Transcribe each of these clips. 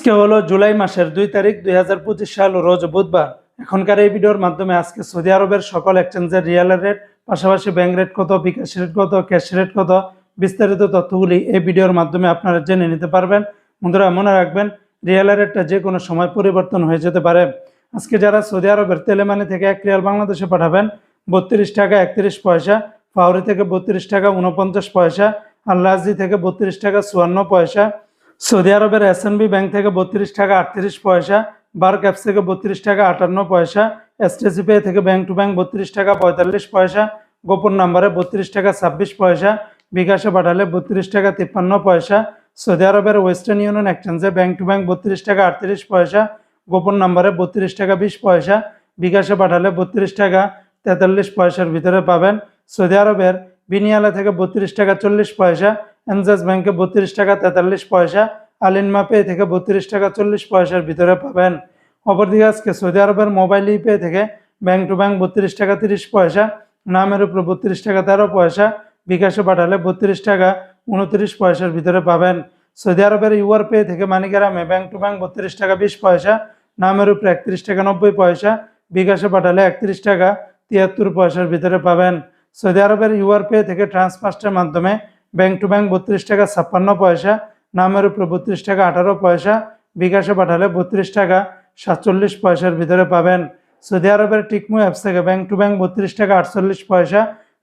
আজকে হলো জুলাই মাসের দুই তারিখ দুই হাজার পঁচিশ সাল, রোজ বুধবার। এখনকার এই ভিডিওর মাধ্যমে আজকে সৌদি আরবের সকল এক্সচেঞ্জের রিয়ালের রেট পাশাপাশি ব্যাংক রেট কত, বিকাশ রেট কত ক্যাশ রেট কত, বিস্তারিত তথ্যগুলি এই ভিডিওর মাধ্যমে আপনারা জেনে নিতে পারবেন। বন্ধুরা, মনে রাখবেন রিয়ালের রেটটা যে কোনো সময় পরিবর্তন হয়ে যেতে পারে। আজকে যারা সৌদি আরবের তেলেমানি থেকে এক রিয়াল বাংলাদেশে পাঠাবেন, বত্রিশ টাকা একত্রিশ পয়সা ফাউরি থেকে বত্রিশ টাকা উনপঞ্চাশ পয়সা আল্লাহজি থেকে বত্রিশ টাকা চুয়ান্ন পয়সা সৌদি আরবের এসএনবি ব্যাংক থেকে বত্রিশ টাকা আটত্রিশ পয়সা বার ক্যাপস থেকে বত্রিশ টাকা আটান্ন পয়সা এসটিসি পে থেকে ব্যাংক টু ব্যাংক বত্রিশ টাকা পঁয়তাল্লিশ পয়সা, গোপন নাম্বারে বত্রিশ টাকা ছাব্বিশ পয়সা, বিকাশে পাঠালে বত্রিশ টাকা তিপ্পান্ন পয়সা, সৌদি আরবের ওয়েস্টার্ন ইউনিয়ন এক্সচেঞ্জে ব্যাংক টু ব্যাংক বত্রিশ টাকা আটত্রিশ পয়সা, গোপন নাম্বারে বত্রিশ টাকা বিশ পয়সা, বিকাশে পাঠালে বত্রিশ টাকা তেতাল্লিশ পয়সার ভিতরে পাবেন সৌদি আরবের বিনিয়ালা থেকে বত্রিশ টাকা চল্লিশ পয়সা এনজাস ব্যাংকে বত্রিশ টাকা তেতাল্লিশ পয়সা আলিনমা পে থেকে বত্রিশ টাকা চল্লিশ পয়সার ভিতরে পাবেন। অপরদিকে আজকে সৌদি আরবের মোবাইল ই পে থেকে ব্যাংক টু ব্যাংক বত্রিশ টাকা তিরিশ পয়সা, নামের উপর বত্রিশ টাকা তেরো পয়সা, বিকাশে পাঠালে বত্রিশ টাকা উনত্রিশ পয়সার ভিতরে পাবেন। সৌদি আরবের ইউআর পে থেকে মানিগ্রামে ব্যাংক টু ব্যাংক বত্রিশ টাকা বিশ পয়সা, নামের উপরে একত্রিশ টাকা নব্বই পয়সা, বিকাশে পাঠালে একত্রিশ টাকা তিয়াত্তর পয়সার ভিতরে পাবেন। সৌদি আরবের ইউআর পে থেকে ট্রান্সফার্স্টের মাধ্যমে ব্যাংক টু ব্যাংক বত্রিশ টাকা ছাপ্পান্ন পয়সা, নামের উপরে বত্রিশ টাকা আঠারো পয়সা, বিকাশে পাঠালে বত্রিশ টাকা সাতচল্লিশ পয়সার ভিতরে পাবেন। সৌদি আরবের টিকমু অ্যাপস থেকে ব্যাংক টু ব্যাংক বত্রিশ টাকা আটচল্লিশ পয়সা,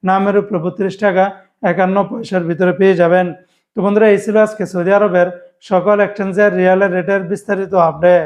নামের উপরে বত্রিশ টাকা একান্ন পয়সার ভিতরে পেয়ে যাবেন। তো বন্ধুরা, এই ছিল আজকে সৌদি আরবের সকল এক্সচেঞ্জের রিয়ালের রেটের বিস্তারিত আপডেট